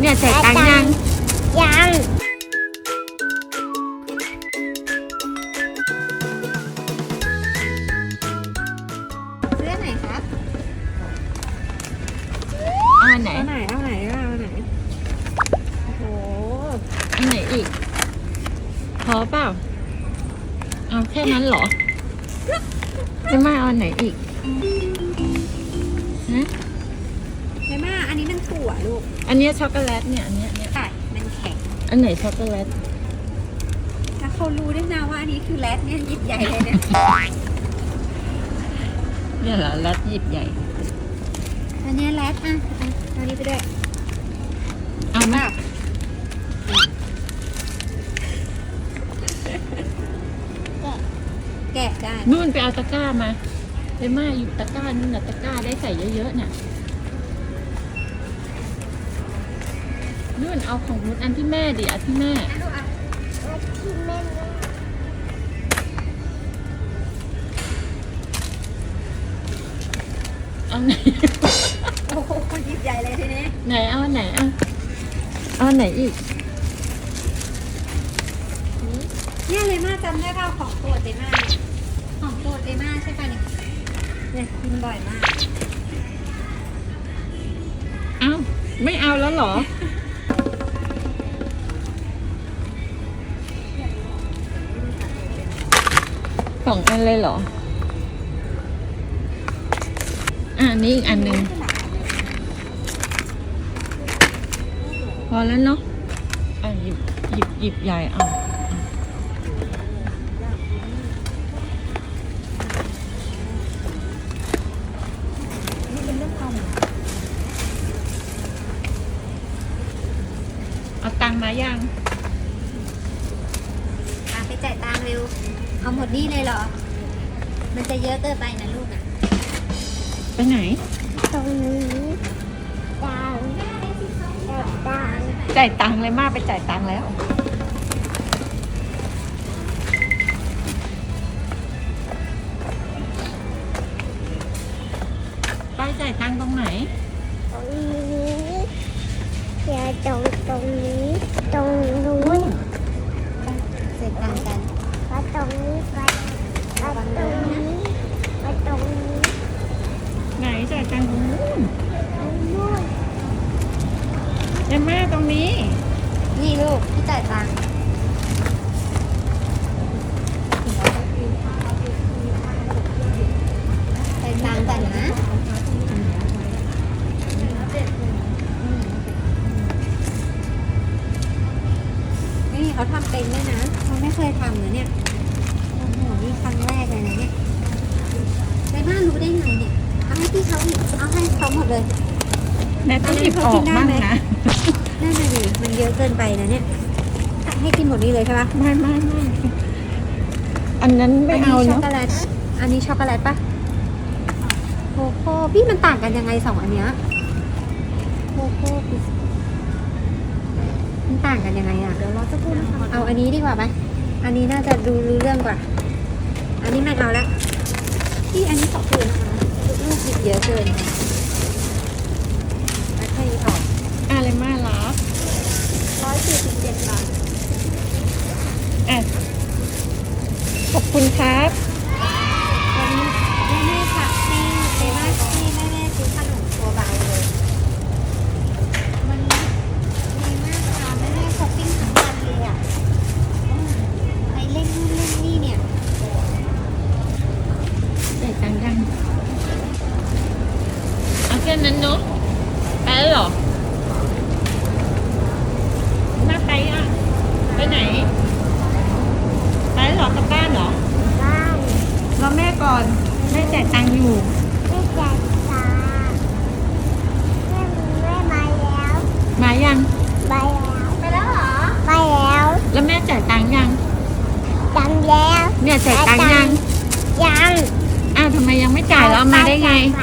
เนี่ยจ่ายตังค์ยัง ยังเสื้อไหนครับเอาอันไหนเอาไหนเอาไหนเอาไหนโอ้โหอันไหนอีก พอเปล่า เอาแค่นั้นเหรอ จะมาเอาอันไหนอีกฮะ แม่มาอันนี้มันถั่วลู กอันเนี้ยช็อกโกแลตเนี่ยอันเนี้ยเนี่ยใช่มันแข็ง อันไหนช็อกโกแลตแล้วเขารู้ด้วยนะว่าอันนี้คือแรดเนี่ยหยิบใหญ่เลยเนี่ยเนี่ยเหรอแรตหยิบใหญ่อันเนี้ยแรดอะอะเอาอันนี้ไปด้วยเอาไหมแกะได้นู่นไปเอาตะกร้ามาเลม่าอยู่ตะกร้านู่นน่ะตะกร้าได้ใส่เยอะๆน่ะ นู่นเอาของนุชอันที่แม่ดิอันที่แม่อะลูกอะที่แม่เอาไหน โอ้โหหยิบใหญ่เลยทีนี้ไหนเอาอันไหนเอาเอาอันไหนอีก เนี่ยเลยมาจำได้เปล่าของโปรดเลยมาเนี่ยของโปรดเลยมาใช่ป่ะเนี่ยเนี่ยกินบ่อยมาก เอาไม่เอาแล้วเหรอ สองอันเลยเหรอ อ่านี่อีกอันหนึ่งพอแล้วเนาะ อะหยิบหยิบหยิบใหญ่เอาเอาตังค์มายังอะไปจ่ายตัง เร็ว เอาหมดนี่เลยเหรอ มันจะเยอะเกินไปนะลูกอะ ไปไหน ตรงนี้ดังดังจ่ายตังค์เลยมากไปจ่ายตังค์แล้ว ไปจ่ายตังค์ตรงไหน ตรงนี้อย่าตรงตรงนี้ ตรง เอ็มแม่ตรงนี้ นี่ลูกที่จ่ายตังค์จ่ายตังค์กันนะนี่เขาทำเป็นด้วยนะเขาไม่เคยทำเลยเนี่ยโอ้โหนี่ครั้งแรกเลยนะเนี่ยไดม่ารู้ได้ไงเนี่ย เอาให้พี่เขาอีกเอาให้เขาหมดเลย แม่ต้องหยิบออกบ้างนะนั่นน่ะดิมันเยอะเกินไปนะเนี่ย ให้กินหมดนี้เลยใช่ปะไม่ไม่ไม่อันนั้นไม่เอานนี้ช็อกเนาะโกแลตอันนี้ช็อกโกแลตปะโคโค่พี่มันต่างกันยังไงสองอันเนี้ยโคโค่บิสมันต่างกันยังไงอะเดี๋ยวรอสักครู่นะคะเอาอันนี้ดีกว่าไหมอันนี้น่าจะดูรู้เรื่องกว่า อันนี้ไม่เอาละพี่อันนี้ขอบคุณนะคะลูกหยิบเยอะเกินแล้วค่อยออก อะไรมารับ ร้อยสี่สิบเจ็ดบาท อะขอบ คุณครับวันนี้แม่แม่ค่ะให้เอว่าให้แม่แม่ซื้อขนมตัวเบาเลยวันนี้ดีมากค่ะแม่แม่ช้อปปิ้งทั้งวันเลยอะอืมไปเล่นนู่นเล่นนี่เนี่ยจ่ายตังค์ยังเอาแค่นั้นเนาะไปแล้วเหรอมาไปอะ ไปไหน ไปแล้วเหรอกลับบ้านเหรอ บ้าน รอแม่ก่อน แจ่ายตังค์อยู่ ไม่จัดตาแม่แม่มาแล้วมายังไปแล้วไปแล้วเหรอไปแล้วแล้วแม่จ่ายตังค์ยัง จำแล้วเนี่ยจ่ายตังค์ยังยังอ้าวทำไมยังไม่จ่ายแล้วเอามาได้ไง ป